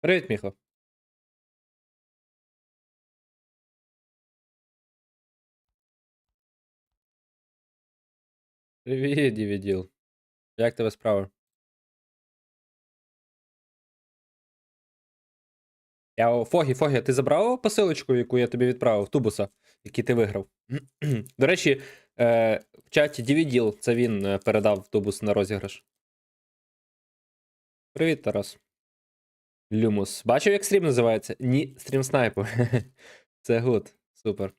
Привіт, Міхо. Привіт, Дівіділ. Як тебе справи? Я Фогі, Фогі, ти забрав посилочку, яку я тобі відправив, тубуса, який ти виграв? До речі, е, в чаті Дівіділ, це він е, передав тубус на розіграш. Привіт, Тарас. Люмус. Бачив, як стрім називається? Ні, стрім снайпу. Це гуд. Супер.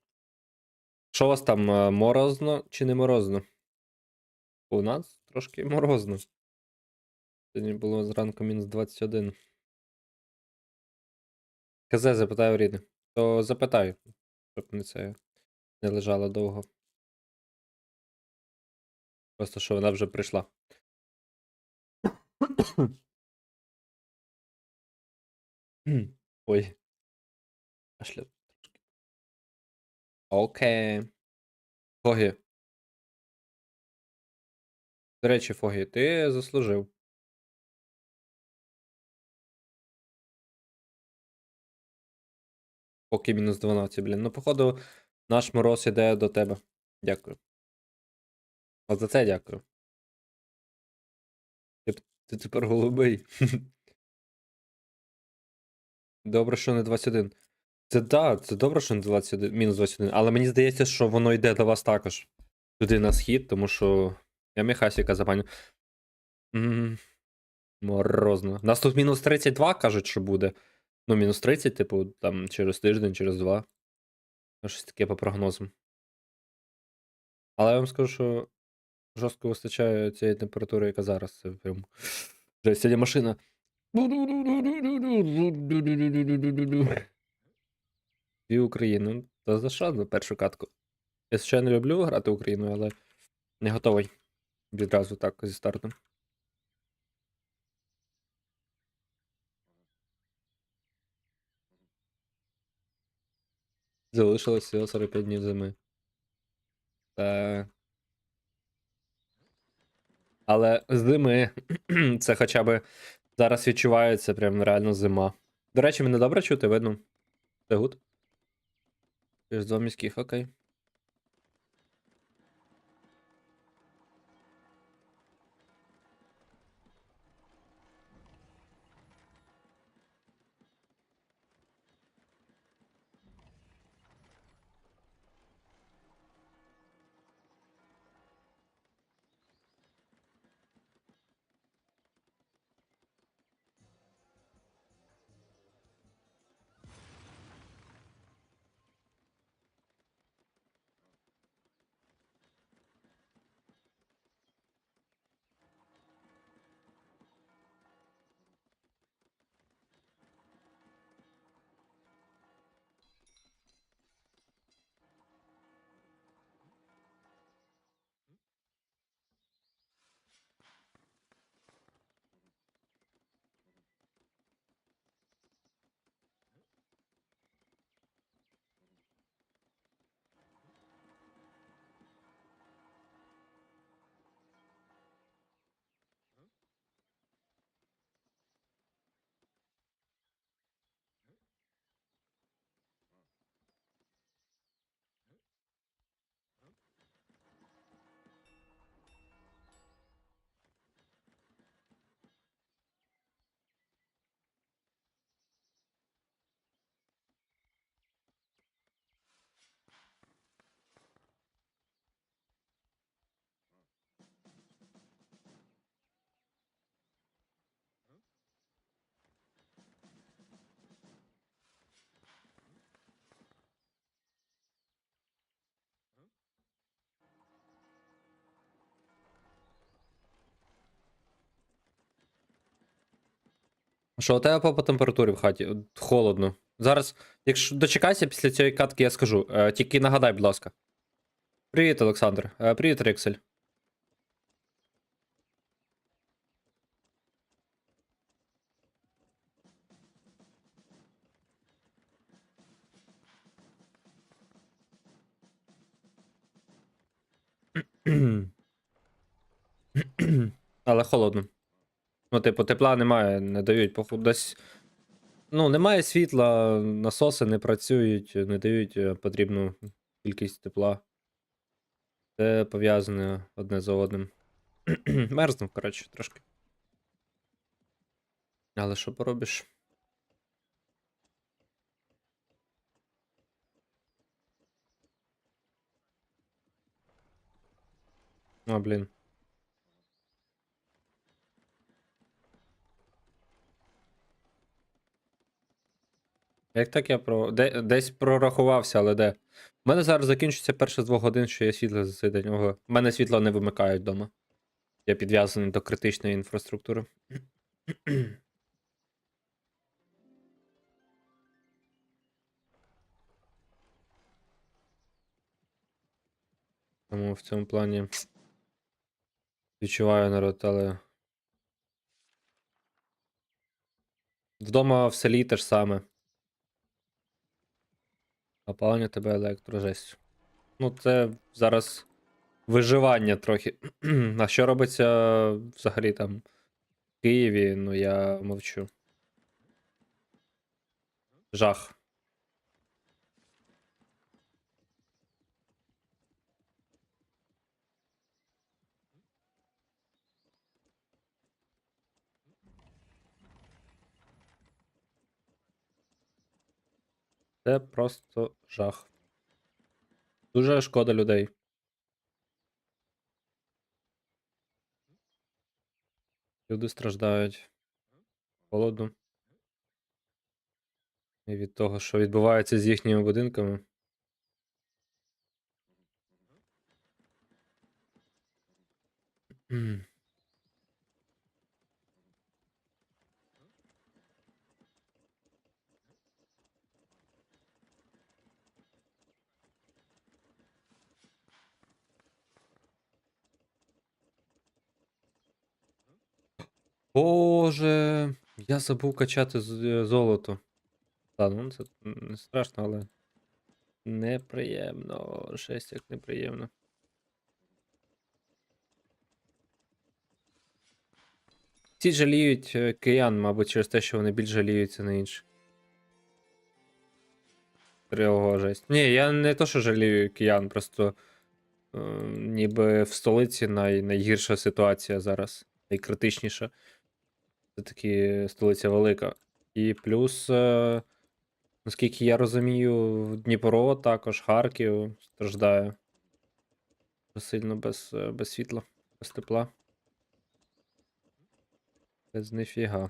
Що у вас там е, морозно чи не морозно? У нас трошки морозно. Сьогодні було зранку мінус 21. КЗ запитаю рідне. То запитаю, щоб не це не лежало довго. Просто що вона вже прийшла. Ой. Кашля трошки. Окей. Фогі. До речі, Фогі, ти заслужив. Поки мінус 12, блін. Ну, походу, наш мороз іде до тебе. Дякую. От за це дякую. Ти, ти тепер голубий. Добре, що не 21. Це да, це добре, що не 21, мінус 21, але мені здається, що воно йде до вас також. Туди на схід, тому що я Міхасіка забаню. М, Морозно. Нас тут мінус 32 кажуть, що буде. Ну, мінус 30, типу, там через тиждень, через два. Ну, Щось таке по прогнозам. Але я вам скажу, що жорстко вистачає цієї температури, яка зараз. Це прям. Вже сьогодні машина. Дві України. Ну, Та за що за першу катку? Я, звичайно, люблю грати Україною, але не готовий відразу так зі старту. Залишилось всього 45 днів зими. Та... Але зими це хоча б зараз відчувається прям реально зима. До речі, мене добре чути, видно. Це гуд? Ти міських, окей. Що у тебе по температурі в хаті? Холодно. Зараз, якщо дочекайся після цієї катки, я скажу. Е, тільки нагадай, будь ласка. Привіт, Олександр. Е, привіт, Риксель. Але холодно. Ну, типу, тепла немає, не дають, походу, десь Ну, немає світла, насоси не працюють, не дають е, потрібну кількість тепла. Це пов'язане одне за одним. Мерзнув, коротше, трошки. Але що поробиш? А, блін. Як так я про. Де... Десь прорахувався, але де? У мене зараз закінчиться перше з двох годин, що є світло за. Ого. У мене світло не вимикають вдома. Я підв'язаний до критичної інфраструктури. Тому в цьому плані відчуваю народ, але. Вдома в селі те ж саме. Опалення тебе електрожесть. Ну, це зараз виживання трохи. А що робиться взагалі там в Києві? Ну я мовчу. Жах. Це просто жах. Дуже шкода людей. Люди страждають. Холоду. І від того, що відбувається з їхніми будинками. М. Боже, я забув качати е, золото. Ладно, ну це не страшно, але неприємно. Жесть, як неприємно. Всі жаліють е, киян, мабуть, через те, що вони більш жаліються на інших. Ого, жесть. Ні, я не то, що жалію киян, просто е, ніби в столиці най, найгірша ситуація зараз, найкритичніша. Це таки столиця велика. І плюс, е, наскільки я розумію, Дніпро також Харків страждає. Сильно без, е, без світла, без тепла. Без ніфіга.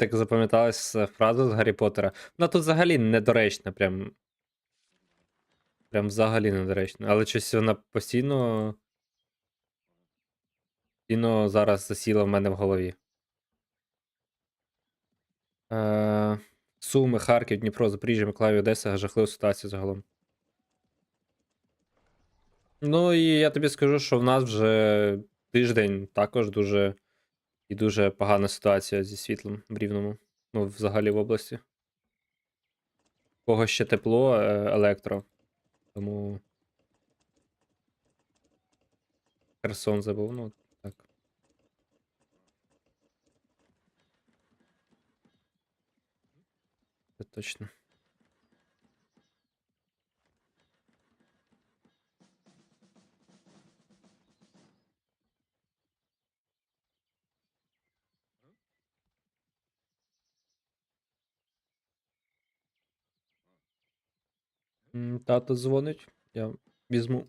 Так запам'яталась е, фраза з Гаррі Поттера. Вона тут взагалі недоречна, прям. Прям взагалі недоречна. Але щось вона постійно. Постійно зараз засіла в мене в голові. Е, Суми, Харків, Дніпро, Запоріжжя, Миколаїв, Одеса, жахлива ситуація загалом. Ну і я тобі скажу, що в нас вже тиждень також дуже і дуже погана ситуація зі світлом в Рівному. Ну, взагалі в області. Кого ще тепло, е, електро. Тому. Херсон забув, ну так. Це точно. Тато дзвонить, я візьму.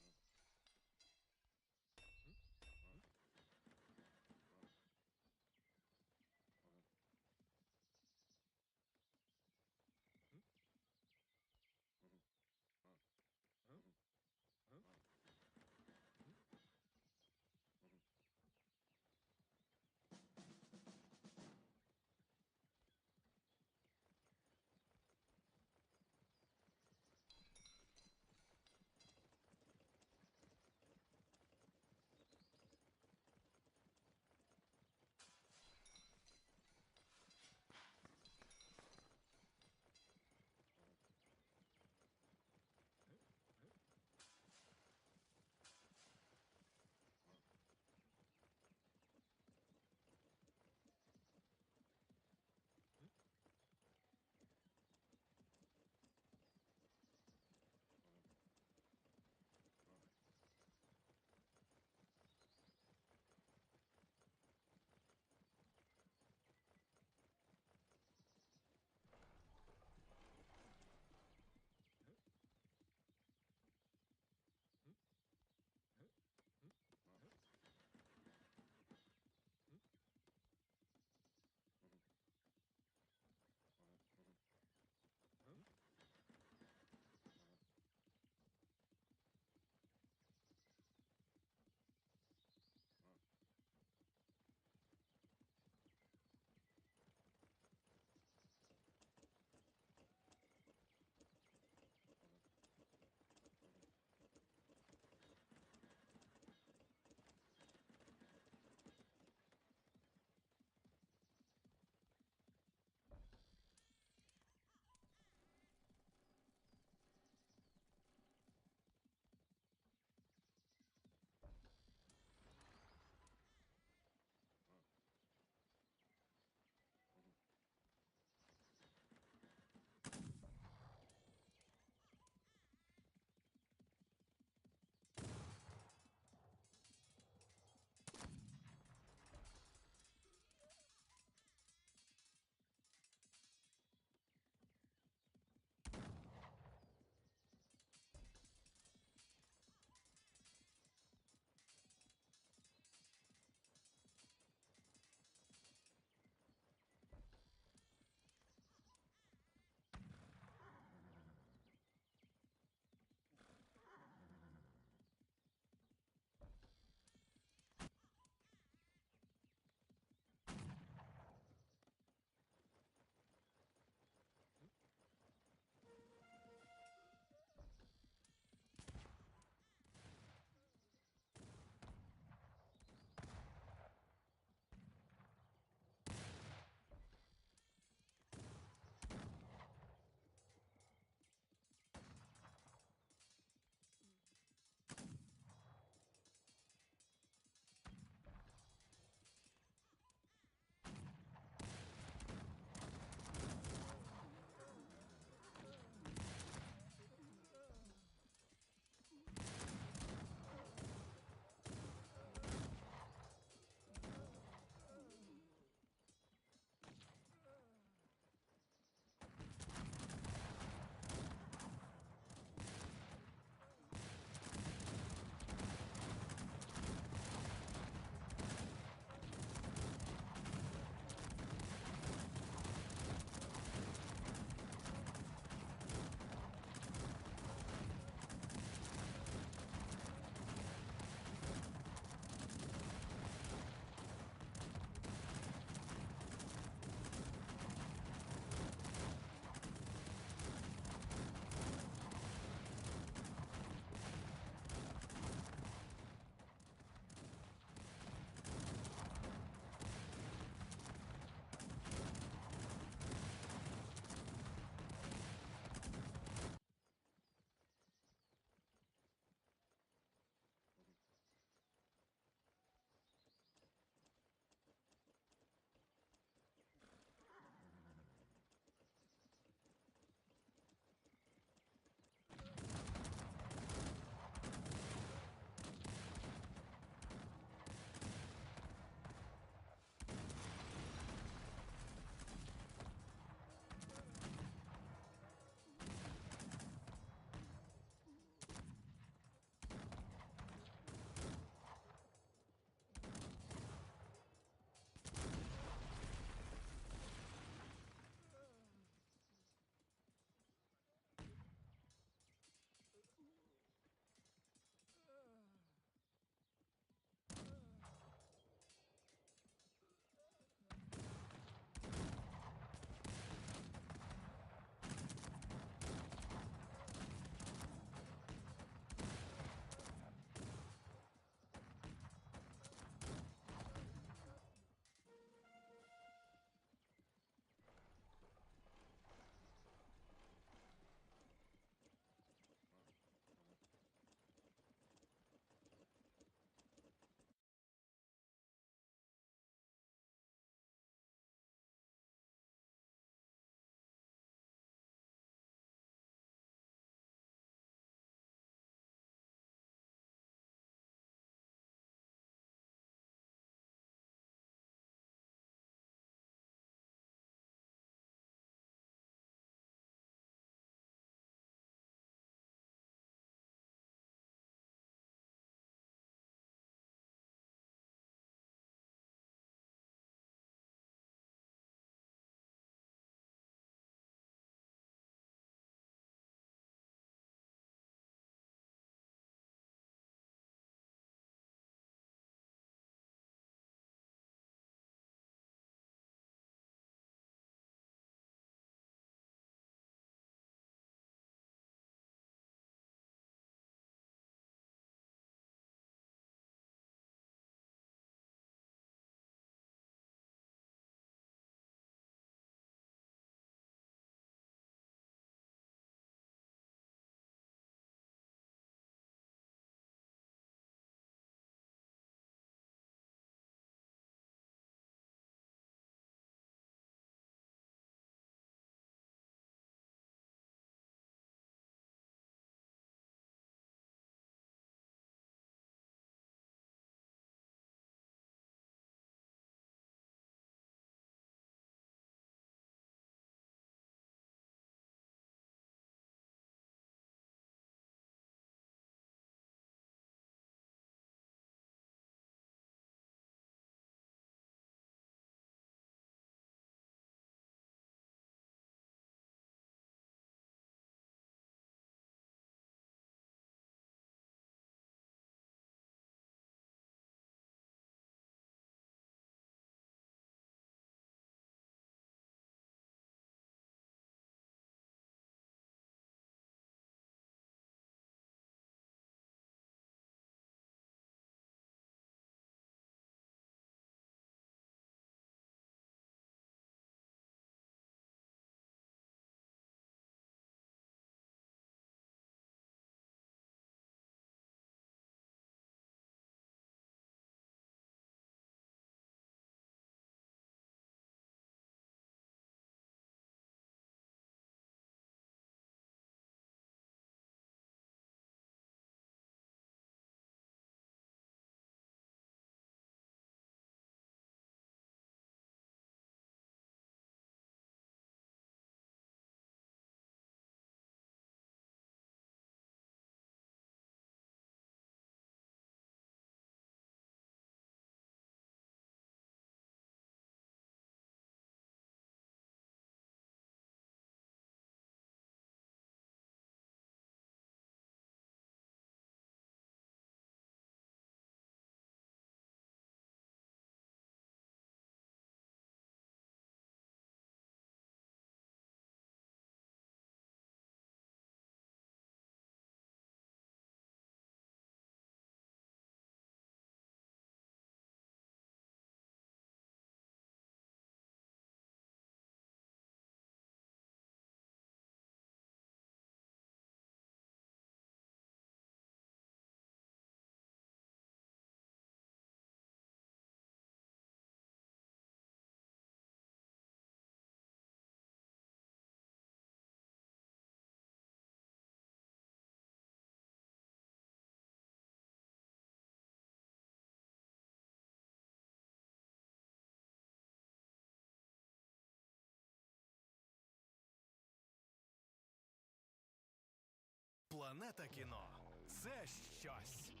Планета кіно це щось.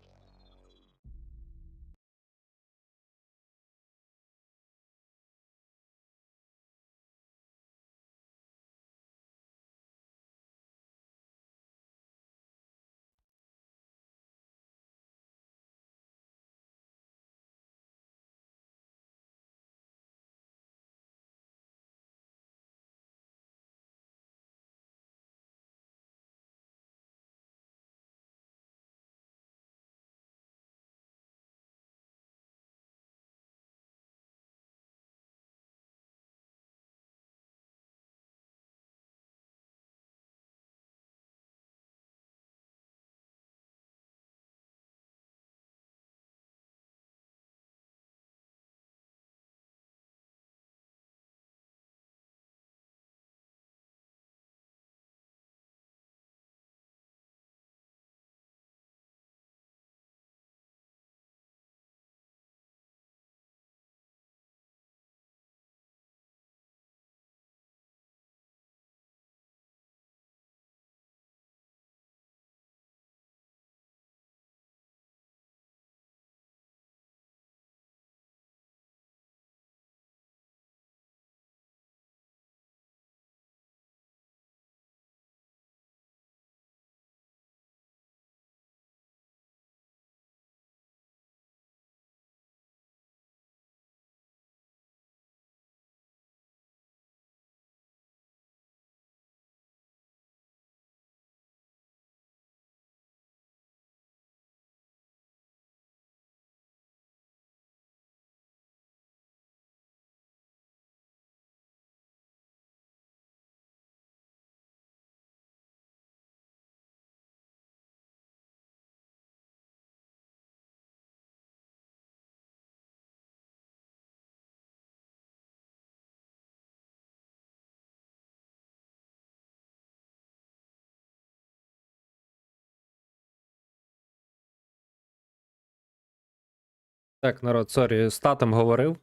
Так, народ, сорі, з татом говорив.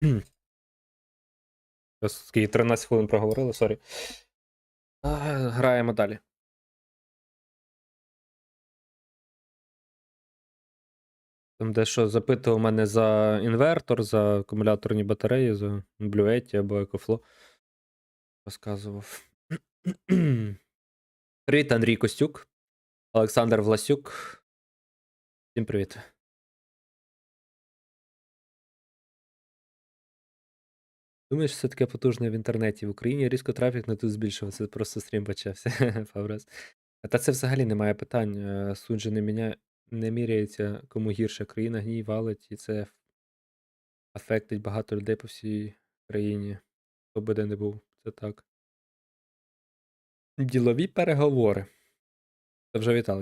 Скільки 13 хвилин проговорили, сорі. Граємо далі. Там дещо запитував мене за інвертор, за акумуляторні батареї, за Bluetti або EcoFlow. Розказував. Привіт, Андрій Костюк, Олександр Власюк. Всім привіт. Думаєш, все таке потужне в інтернеті в Україні різко трафік не тут збільшувався, просто стрім почався. Фаврес. Та це взагалі немає питань. е, Суть же не, міня... не міряється, кому гірше. Країна гній валить, і це афектить багато людей по всій країні. Хто би де не був, це так. Ділові переговори. Це вже вітали.